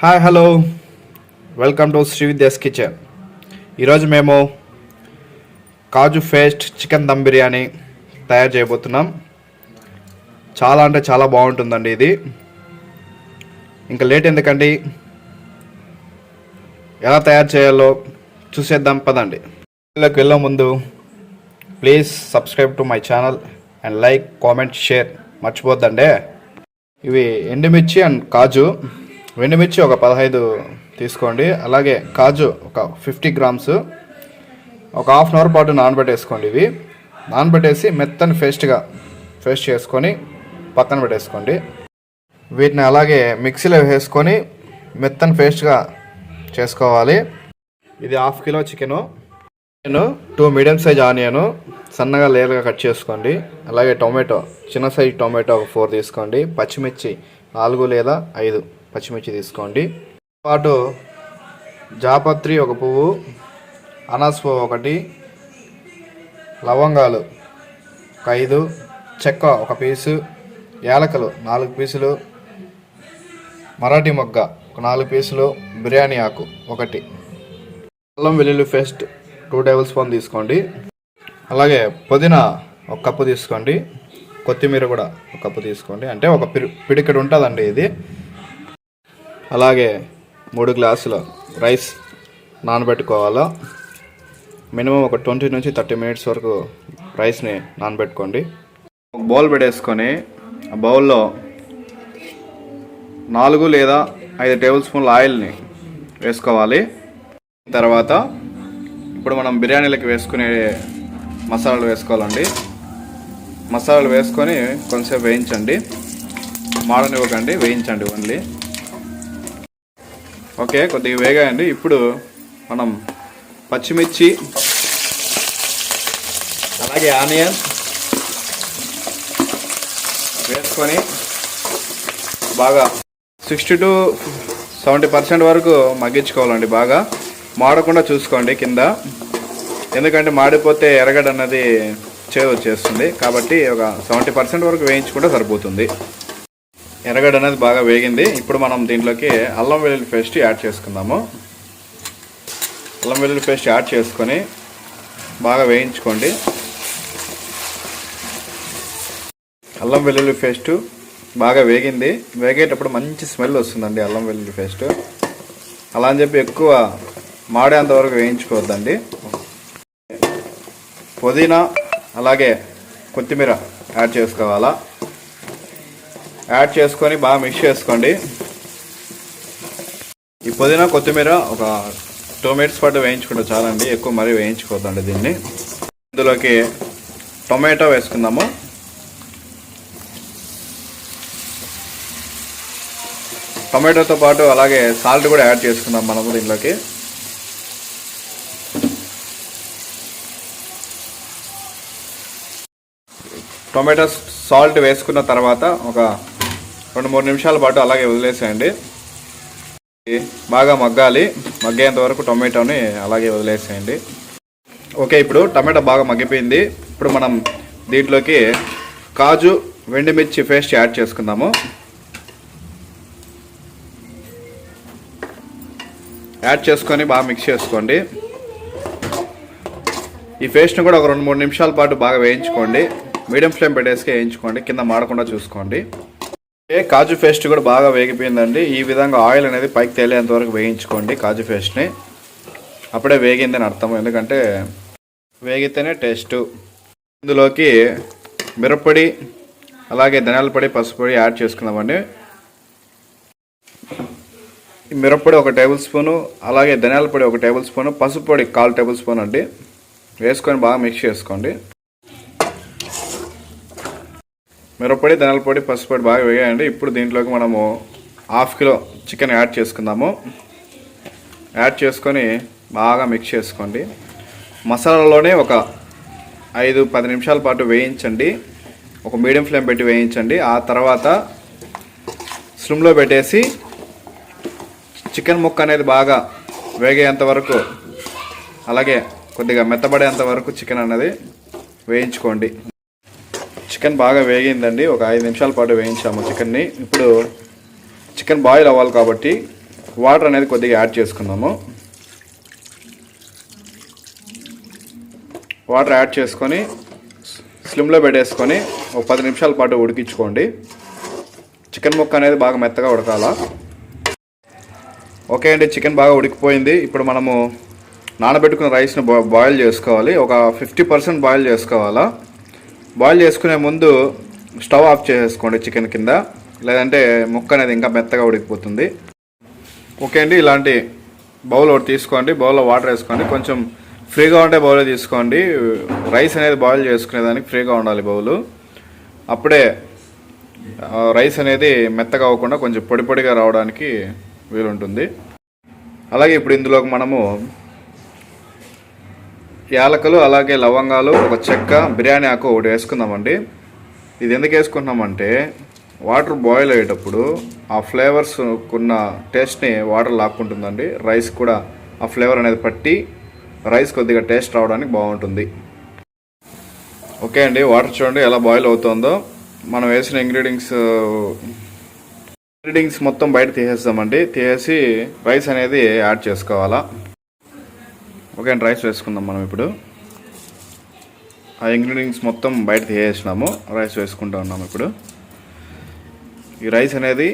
Hi hello. Welcome to Shri Vidya's kitchen. ఈరోజు మేము కాజు ఫేస్ట్ చికెన్ దమ్ బిర్యానీ తయారు చేయబోతున్నాం. చాలా అంటే చాలా బాగుంటుందండి ఇది. ఇంకా లేట్ ఎందుకండి? ఎలా తయారు చేయాలో చూసేద్దాం పదండి. వీళ్ళకి వెళ్ళే ముందు please subscribe to my channel and like comment share మర్చిపోద్దండి. ఇవి ఎండుమిర్చి అండ్ కాజు. వెండిమిర్చి ఒక పదహైదు తీసుకోండి. అలాగే కాజు ఒక ఫిఫ్టీ గ్రామ్స్. ఒక హాఫ్ అన్ అవర్ పాటు నానబెట్టేసుకోండి ఇవి. నానబెట్టేసి మెత్తని పేస్ట్గా పేస్ట్ చేసుకొని పక్కన పెట్టేసుకోండి. వీటిని అలాగే మిక్సీలో వేసుకొని మెత్తని పేస్ట్గా చేసుకోవాలి. ఇది హాఫ్ కిలో చికెను. నేను టూ మీడియం సైజ్ ఆనియను. సన్నగా లేయర్గా కట్ చేసుకోండి. అలాగే టొమాటో చిన్న సైజ్ టొమాటో ఒక ఫోర్ తీసుకోండి. పచ్చిమిర్చి నాలుగు లేదా ఐదు. పచ్చిమిర్చి తీసుకోండి. పాటు జాపత్రి ఒక పువ్వు అనాస్ పువ్వు ఒకటి లవంగాలు ఒక ఐదు చెక్క ఒక పీసు యాలకలు నాలుగు పీసులు మరాఠీ మొగ్గ ఒక నాలుగు పీసులు బిర్యానీ ఆకు ఒకటి. అల్లం వెల్లుల్లి పేస్ట్ టూ టేబుల్ స్పూన్ తీసుకోండి. అలాగే పుదీనా ఒక కప్పు తీసుకోండి. కొత్తిమీర కూడా ఒక కప్పు తీసుకోండి. అంటే ఒక పిడికడు పిడికెడు ఉంటుందండి ఇది. అలాగే మూడు గ్లాసుల రైస్ నానబెట్టుకోవాలా? మినిమం ఒక ట్వంటీ నుంచి థర్టీ మినిట్స్ వరకు రైస్ని నానబెట్టుకోండి. ఒక బౌల్ పెట్టేసుకొని ఆ బౌల్లో నాలుగు లేదా ఐదు టేబుల్ స్పూన్ల ఆయిల్ని వేసుకోవాలి. తర్వాత ఇప్పుడు మనం బిర్యానీలకి వేసుకునే మసాలాలు వేసుకోవాలండి. మసాలాలు వేసుకొని కొంచెంసేపు వేయించండి. మాడనివ్వకండి వేయించండి ఓన్లీ. ఓకే కొద్దిగా వేగాయండి. ఇప్పుడు మనం పచ్చిమిర్చి అలాగే ఆనియన్ వేసుకొని బాగా సిక్స్టీ టు సెవెంటీ పర్సెంట్ వరకు మగ్గించుకోవాలండి బాగా. మాడకుండా చూసుకోండి కింద. ఎందుకంటే మాడిపోతే ఎరగడ అన్నది చేదు వచ్చేస్తుంది. కాబట్టి ఒక సెవెంటీ పర్సెంట్ వరకు వేయించుకుంటే సరిపోతుంది. ఎర్రగడ్డ అనేది బాగా వేగింది. ఇప్పుడు మనం దీంట్లోకి అల్లం వెల్లుల్లి పేస్ట్ యాడ్ చేసుకుందాము. అల్లం వెల్లుల్లి పేస్ట్ యాడ్ చేసుకొని బాగా వేయించుకోండి. అల్లం వెల్లుల్లి పేస్ట్ బాగా వేగింది. వేగేటప్పుడు మంచి స్మెల్ వస్తుందండి అల్లం వెల్లుల్లి పేస్ట్. అలా అని చెప్పి ఎక్కువ మాడేంత వరకు వేయించుకోవద్దండి. పుదీనా అలాగే కొత్తిమీర యాడ్ చేసుకోవాలా. యాడ్ చేసుకొని బాగా మిక్స్ చేసుకోండి. ఈ పుదీనా కొత్తిమీర ఒక టూ మినిట్స్ పాటు వేయించుకుంటే చాలండి. ఎక్కువ మరీ వేయించుకోదండి దీన్ని. ఇందులోకి టొమాటో వేసుకుందాము. టొమాటోతో పాటు అలాగే సాల్ట్ కూడా యాడ్ చేసుకుందాం మనము దీంట్లోకి టొమాటో సాల్ట్ వేసుకున్న తర్వాత ఒక రెండు మూడు నిమిషాల పాటు అలాగే వదిలేసేయండి. బాగా మగ్గాలి. మగ్గేంత వరకు టొమాటోని అలాగే వదిలేసేయండి. ఓకే ఇప్పుడు టమాటో బాగా మగ్గిపోయింది. ఇప్పుడు మనం దీంట్లోకి కాజు వెండిమిర్చి పేస్ట్ యాడ్ చేసుకుందాము. యాడ్ చేసుకొని బాగా మిక్స్ చేసుకోండి. ఈ పేస్ట్ని కూడా ఒక రెండు మూడు నిమిషాల పాటు బాగా వేయించుకోండి. మీడియం ఫ్లేమ్ పెట్టేసి వేయించుకోండి. కింద మాడకుండా చూసుకోండి. కాజు పేస్ట్ కూడా బాగా వేగిపోయిందండి. ఈ విధంగా ఆయిల్ అనేది పైకి తేలేంత వరకు వేయించుకోండి కాజు పేస్ట్ని. అప్పుడే వేగిందని అర్థం ఎందుకంటే వేగితేనే టేస్ట్. ఇందులోకి మిరప్పొడి అలాగే ధనియాల పొడి పసుపు పొడి యాడ్ చేసుకుందామండి. మిరప్పొడి ఒక టేబుల్ స్పూను అలాగే ధనియాల పొడి ఒక టేబుల్ స్పూను పసుపు పొడి కాల్ టేబుల్ స్పూన్ అండి. వేసుకొని బాగా మిక్స్ చేసుకోండి. మిరప్పొడి ధనియాల పొడి పసుపు పొడి బాగా వేయండి ఇప్పుడు దీంట్లోకి మనము హాఫ్ కిలో చికెన్ యాడ్ చేసుకుందాము. యాడ్ చేసుకొని బాగా మిక్స్ చేసుకోండి. మసాలాలోనే ఒక ఐదు పది నిమిషాల పాటు వేయించండి. ఒక మీడియం ఫ్లేమ్ పెట్టి వేయించండి. ఆ తర్వాత స్లిమ్లో పెట్టేసి చికెన్ ముక్క అనేది బాగా వేగేంత వరకు అలాగే కొద్దిగా మెత్తబడేంత వరకు చికెన్ అనేది వేయించుకోండి. చికెన్ బాగా వేగిందండి. ఒక ఐదు నిమిషాల పాటు వేయించాము చికెన్ని. ఇప్పుడు చికెన్ బాయిల్ అవ్వాలి కాబట్టి వాటర్ అనేది కొద్దిగా యాడ్ చేసుకుందాము. వాటర్ యాడ్ చేసుకొని స్లిమ్లో పెట్టేసుకొని ఒక పది నిమిషాల పాటు ఉడికించుకోండి. చికెన్ ముక్క అనేది బాగా మెత్తగా ఉడకాల? ఓకే అండి చికెన్ బాగా ఉడికిపోయింది. ఇప్పుడు మనము నానబెట్టుకున్న రైస్ను బాయిల్ చేసుకోవాలి. ఒక ఫిఫ్టీ పర్సెంట్ బాయిల్ చేసుకోవాలా? బాయిల్ చేసుకునే ముందు స్టవ్ ఆఫ్ చేసేసుకోండి చికెన్ కింద. లేదంటే ముక్క అనేది ఇంకా మెత్తగా ఉడికిపోతుంది. ఓకే అండి ఇలాంటి బౌల్ ఒకటి తీసుకోండి. బౌల్లో వాటర్ వేసుకోండి. కొంచెం ఫ్రీగా ఉండే బౌల్ తీసుకోండి. రైస్ అనేది బాయిల్ చేసుకునేదానికి ఫ్రీగా ఉండాలి బౌలు. అప్పుడే రైస్ అనేది మెత్తగా అవ్వకుండా కొంచెం పొడి పొడిగా రావడానికి వీలుంటుంది. అలాగే ఇప్పుడు ఇందులోకి మనము యాలకులు అలాగే లవంగాలు ఒక చెక్క బిర్యానీ ఆకు ఒకటి వేసుకుందామండి. ఇది ఎందుకు వేసుకుంటున్నామంటే వాటర్ బాయిల్ అయ్యేటప్పుడు ఆ ఫ్లేవర్స్ ఉన్న టేస్ట్ని వాటర్ లాక్కుంటుందండి. రైస్ కూడా ఆ ఫ్లేవర్ అనేది పట్టి రైస్ కొద్దిగా టేస్ట్ రావడానికి బాగుంటుంది. ఓకే అండి వాటర్ చూడండి ఎలా బాయిల్ అవుతుందో. మనం వేసిన ఇంగ్రీడియంట్స్ ఇంగ్రీడియంట్స్ మొత్తం బయట తీసేస్తామండి. తీసేసి రైస్ అనేది యాడ్ చేసుకోవాలా. ఓకే అండ్ రైస్ వేసుకుందాం మనం ఇప్పుడు. ఆ ఇంగ్రీడియంట్స్ మొత్తం బయట తీసేసినాము రైస్ వేసుకుంటూ ఉన్నాము ఇప్పుడు. ఈ రైస్ అనేది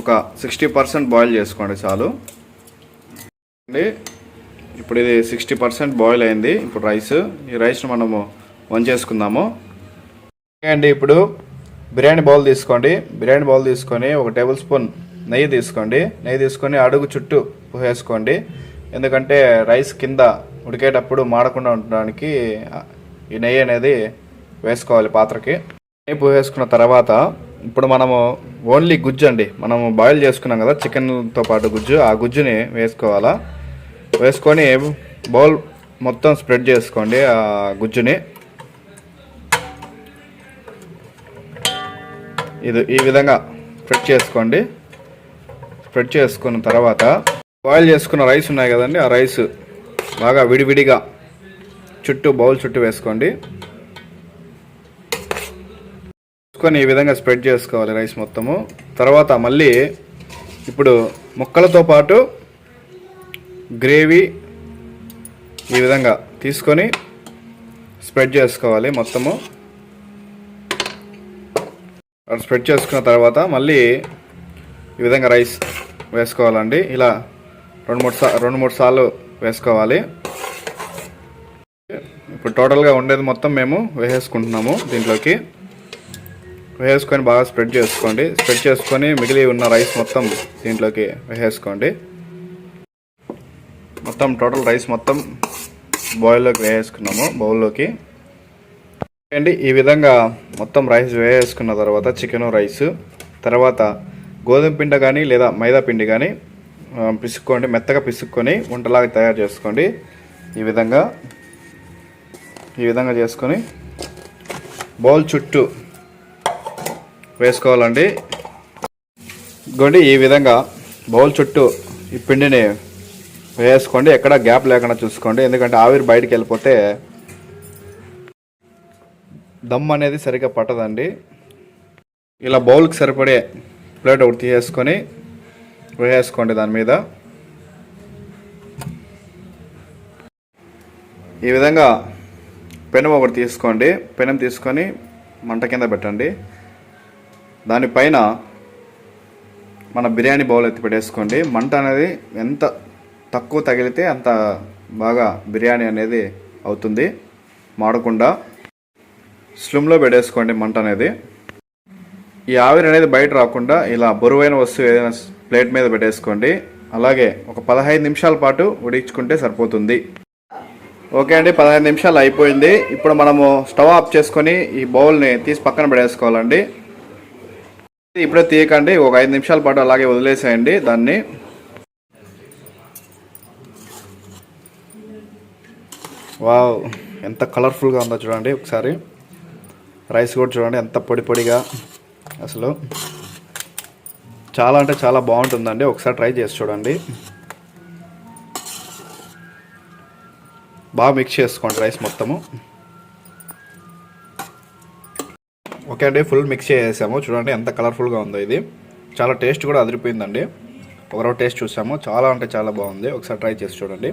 ఒక సిక్స్టీ పర్సెంట్ బాయిల్ చేసుకోండి చాలు. అండి ఇప్పుడు ఇది సిక్స్టీ పర్సెంట్ బాయిల్ అయింది. ఇప్పుడు రైస్ ఈ రైస్ను మనము వంచేసుకుందాము. ఓకే అండి ఇప్పుడు బిర్యానీ బౌల్ తీసుకోండి. బిర్యానీ బౌల్ తీసుకొని ఒక టేబుల్ స్పూన్ నెయ్యి తీసుకోండి. నెయ్యి తీసుకొని అడుగు చుట్టూ వేసుకోండి. ఎందుకంటే రైస్ కింద ఉడికేటప్పుడు మాడకుండా ఉండడానికి ఈ నెయ్యి అనేది వేసుకోవాలి పాత్రకి. నెయ్యి పోసేసుకున్న తర్వాత ఇప్పుడు మనము ఓన్లీ గుజ్జు అండి. మనము బాయిల్ చేసుకున్నాం కదా చికెన్తో పాటు గుజ్జు. ఆ గుజ్జుని వేసుకోవాలా? వేసుకొని బౌల్ మొత్తం స్ప్రెడ్ చేసుకోండి ఆ గుజ్జుని. ఇది ఈ విధంగా స్ప్రెడ్ చేసుకోండి. స్ప్రెడ్ చేసుకున్న తర్వాత బాయిల్ చేసుకున్న రైస్ ఉన్నాయి కదండి ఆ రైస్ బాగా విడివిడిగా చుట్టూ బౌల్ చుట్టూ వేసుకోండి. వేసుకొని ఈ విధంగా స్ప్రెడ్ చేసుకోవాలి రైస్ మొత్తము. తర్వాత మళ్ళీ ఇప్పుడు ముక్కలతో పాటు గ్రేవీ ఈ విధంగా తీసుకొని స్ప్రెడ్ చేసుకోవాలి మొత్తము. స్ప్రెడ్ చేసుకున్న తర్వాత మళ్ళీ ఈ విధంగా రైస్ వేసుకోవాలండి. ఇలా రెండు మూడు సార్లు రెండు మూడు సార్లు వేసుకోవాలి. ఇప్పుడు టోటల్గా ఉండేది మొత్తం మేము వేసేసుకుంటున్నాము దీంట్లోకి. వేసుకొని బాగా స్ప్రెడ్ చేసుకోండి. స్ప్రెడ్ చేసుకొని మిగిలి ఉన్న రైస్ మొత్తం దీంట్లోకి వేసేసుకోండి. మొత్తం టోటల్ రైస్ మొత్తం బాయిల్లోకి వేసేసుకున్నాము బౌల్లోకి. అండి ఈ విధంగా మొత్తం రైస్ వేసేసుకున్న తర్వాత చికెను రైస్ తర్వాత గోధుమ పిండి కానీ లేదా మైదా పిండి కానీ పిసుక్కోండి మెత్తగా పిసుక్కొని వంటలాగా తయారు చేసుకోండి. ఈ విధంగా ఈ విధంగా చేసుకొని బౌల్ చుట్టూ వేసుకోవాలండి. ఇదిగోండి ఈ విధంగా బౌల్ చుట్టూ ఈ పిండిని వేసుకోండి. ఎక్కడ గ్యాప్ లేకుండా చూసుకోండి. ఎందుకంటే ఆవిరి బయటికి వెళ్ళిపోతే దమ్ అనేది సరిగ్గా పట్టదండి. ఇలా బౌల్కి సరిపడే ప్లేట్ ఒకటి తీసేసుకొని వేసుకోండి దాని మీద. ఈ విధంగా పెనం ఒకటి తీసుకోండి. పెనం తీసుకొని మంట కింద పెట్టండి. దానిపైన మన బిర్యానీ బౌల్ ఎత్తి పెట్టేసుకోండి. మంట అనేది ఎంత తక్కువ తగిలితే అంత బాగా బిర్యానీ అనేది అవుతుంది. మాడకుండా స్లిమ్లో పెట్టేసుకోండి మంట అనేది. ఈ ఆవిరి అనేది బయట రాకుండా ఇలా బరువైన వస్తువు ఏదైనా ప్లేట్ మీద పెట్టేసుకోండి. అలాగే ఒక పదహైదు నిమిషాల పాటు ఉడికించుకుంటే సరిపోతుంది. ఓకే అండి పదహైదు నిమిషాలు అయిపోయింది. ఇప్పుడు మనము స్టవ్ ఆఫ్ చేసుకొని ఈ బౌల్ని తీసి పక్కన పెట్టేసుకోవాలండి. ఇప్పుడే తీయకండి ఒక ఐదు నిమిషాల పాటు అలాగే వదిలేసేయండి దాన్ని. వావ్ ఎంత కలర్ఫుల్గా ఉందో చూడండి ఒకసారి. రైస్ కూడా చూడండి ఎంత పొడి పొడిగా అసలు. చాలా అంటే చాలా బాగుంటుందండి. ఒకసారి ట్రై చేసి చూడండి. బాగా మిక్స్ చేసుకోండి రైస్ మొత్తము. ఓకే అండి ఫుల్ మిక్స్ చేసాము చూడండి ఎంత కలర్ఫుల్గా ఉందో ఇది. చాలా టేస్ట్ కూడా అదిరిపోయిందండి. ఒకరో టేస్ట్ చూసాము. చాలా అంటే చాలా బాగుంది. ఒకసారి ట్రై చేసి చూడండి.